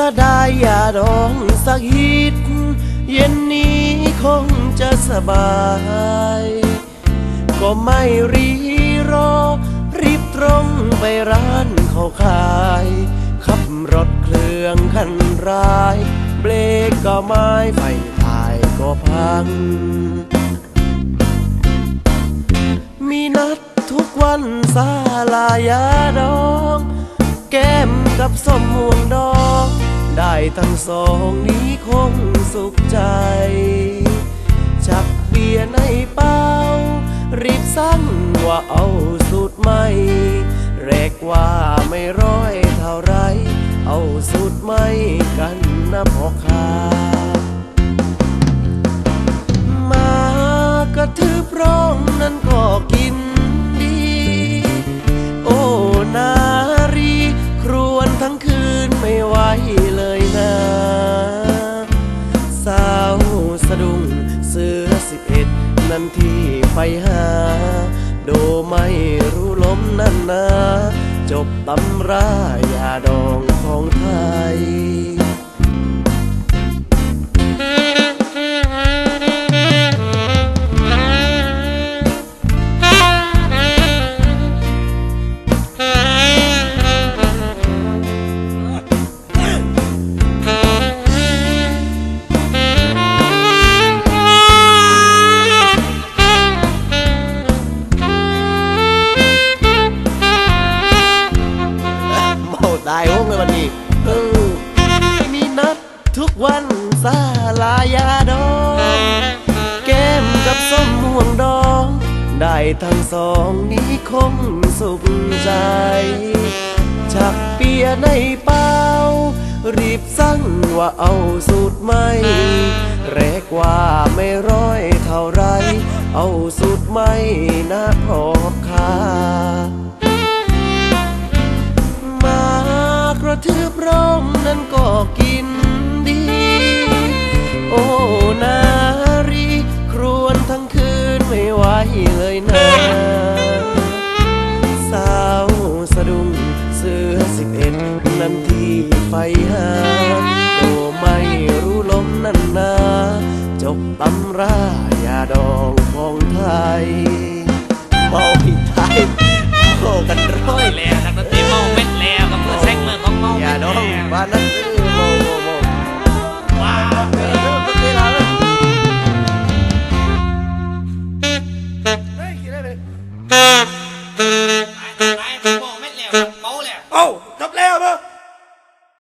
ถ้าได้ยาดองสักฮิต เย็นนี้คงจะสบาย ก็ไม่รีรอ รีบตรงไปร้านเขาขาย ขับรถเครื่องคันร้าย เบรกก็ไม่ไฟถ่ายก็พัง มีนัดทุกวันซาลายาดอง แก้มกับสมม่วงดอง ได้ทั้งสองนี้คงสุขใจ ชักเบียร์ในเป้า รีบสั่งว่าเอาสูตรใหม่แรกว่าไม่ร้อยเท่าไร เอาสูตรใหม่กันนะพ่อค้ามากระทืบร้องนั้นก็กิ นั่นที่ไปหาโดไม่รู้ล้มนั่นนะ จบตำรา ยาดองของไทย วันนี้เออมีนัดทุกวันซาลายาดองแก้มกับส้มม่วงดอง ได้ทั้งสองนี้คงสุขใจ ชักเปียในเป้า รีบสั่งว่าเอาสูตรใหม่แรกว่าไม่ร้อยเท่าไร เอาสูตรใหม่นะพ่อค้าากระทืบร้องนั้นก็กินดี โอ้นารีครวนทั้งคืนไม่ไหวเลยนะสาวสะดุ้งเสือสิบเอ็ดนั่นที่ไปหาโอ้ไม่รู้ลมนั่นนา จบตำรายาดองของไทยเมาผิดไทยโอ้กันร้อยแล้ว ตายตายเมาแล้วเมาแล้วเอ้จบแล้วมั้